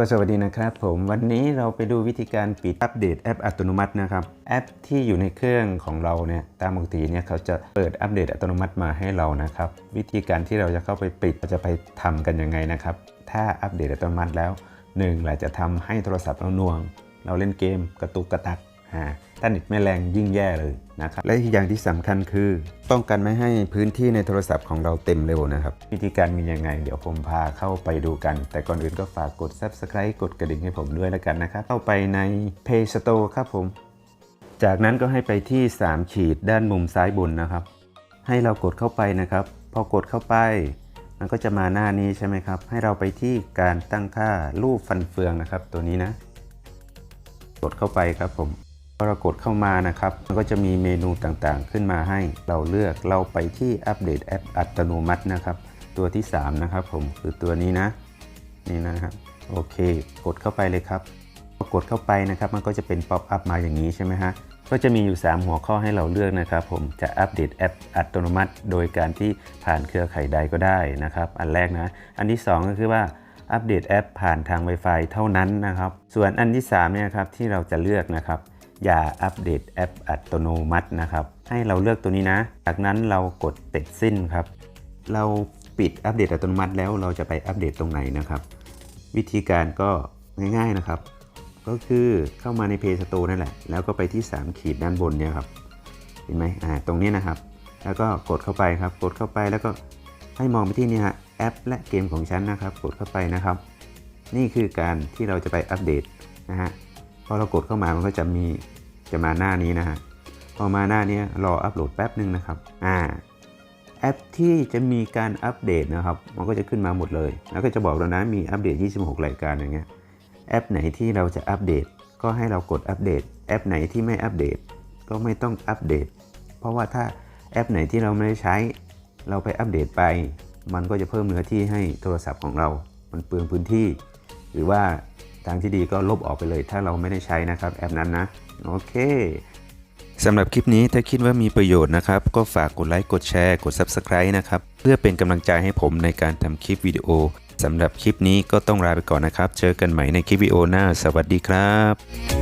ก็สวัสดีนะครับผมวันนี้เราไปดูวิธีการปิดอัปเดตแอปอัตโนมัตินะครับแอปที่อยู่ในเครื่องของเราเนี่ยตามปกติเนี่ยเขาจะเปิดอัปเดตอัตโนมัติมาให้เรานะครับวิธีการที่เราจะเข้าไปปิดเราจะไปทำกันยังไงนะครับถ้าอัปเดตอัตโนมัติแล้วหนึ่งเราจะทำให้โทรศัพท์เราหน่วง เราเล่นเกมกระตุกกระตักอ่า ถ้าเน็ตไม่แรงยิ่งแย่เลยนะครับ และอีกอย่างที่สำคัญคือป้องกันไม่ให้พื้นที่ในโทรศัพท์ของเราเต็มเร็วนะครับ วิธีการมียังไง เดี๋ยวผมพาเข้าไปดูกัน แต่ก่อนอื่นก็ฝากกด subscribe กดกระดิ่งให้ผมด้วยแล้วกันนะครับ เข้าไปใน Play Store ครับผม จากนั้นก็ให้ไปที่ 3 ขีดด้านมุมซ้ายบนนะครับ ให้เรากดเข้าไปนะครับ พอกดเข้าไป มันก็จะมาหน้านี้ใช่ไหมครับ ให้เราไปที่การตั้งค่ารูปฟันเฟืองนะครับ ตัวนี้นะ กดเข้าไปครับผม พอเรากดเข้ามานะครับ มันก็จะมีเมนูต่างๆ ขึ้นมาให้เราเลือกเราไปที่อัปเดตแอปอัตโนมัตินะครับ ตัวที่ 3 นะครับผมคือตัวนี้นะ นี่นะครับ โอเค กดเข้าไปเลยครับพอกดเข้าไปนะครับ มันก็จะเป็นป๊อปอัพมาอย่างนี้ใช่ไหมฮะก็จะมีอยู่ 3 หัวข้อให้เราเลือกนะครับ ผมจะอัปเดตแอปอัตโนมัติ โดยการที่ผ่านเครือข่ายใดก็ได้นะครับ อันแรกนะ อันที่ 2 ก็คือว่าอัปเดตแอปผ่านทาง Wi-Fi เท่านั้นนะครับ ส่วนอันที่3เนี่ยครับที่เราจะเลือกนะครับ อย่าอัปเดตแอปอัตโนมัตินะครับ ให้เราเลือกตัวนี้นะ จากนั้นเรากดเสร็จสิ้นครับ เราปิดอัปเดตอัตโนมัติแล้วเราจะไปอัปเดตตรงไหนนะครับ วิธีการก็ง่ายๆนะครับ ก็คือเข้ามาใน Play Store นั่นแหละ แล้วก็ไปที่ 3 ขีดด้านบนเนี่ยครับ เห็นไหมอ่าตรงนี้นะครับ แล้วก็กดเข้าไปครับ กดเข้าไปแล้วก็ให้มองไปที่นี่ฮะแอป และเกมของฉันนะครับ กดเข้าไปนะครับ นี่คือการที่เราจะไปอัปเดตนะฮะ พอเรากดเข้ามามันก็จะมีจะมาหน้านี้นะฮะพอมาหน้านี้รออัปโหลดแป๊บหนึ่งนะครับอ่าแอปที่จะมีการอัปเดตนะครับ มันก็จะขึ้นมาหมดเลย แล้วก็จะบอกเรานะมีอัปเดต 26 รายการอย่างเงี้ยแอปไหนที่เราจะอัปเดต ก็ให้เรากดอัปเดต แอปไหนที่ไม่อัปเดต ก็ไม่ต้องอัปเดต เพราะว่าถ้าแอปไหนที่เราไม่ได้ใช้ เราไปอัปเดตไป มันก็จะเพิ่มเนื้อที่ให้โทรศัพท์ของเรา มันเปลืองพื้นที่ หรือว่า ทางที่ดีก็ลบออกไปเลย ถ้าเราไม่ได้ใช้นะครับแอปนั้นนะ โอเคสำหรับคลิปนี้ถ้าคิดว่ามีประโยชน์นะครับ ก็ฝากกดไลค์กดแชร์กด Subscribe นะครับ เพื่อเป็นกำลังใจให้ผมในการทำคลิปวิดีโอสำหรับคลิปนี้ก็ต้องลาไปก่อนนะครับ เจอกันใหม่ในคลิปวิดีโอหน้า สวัสดีครับ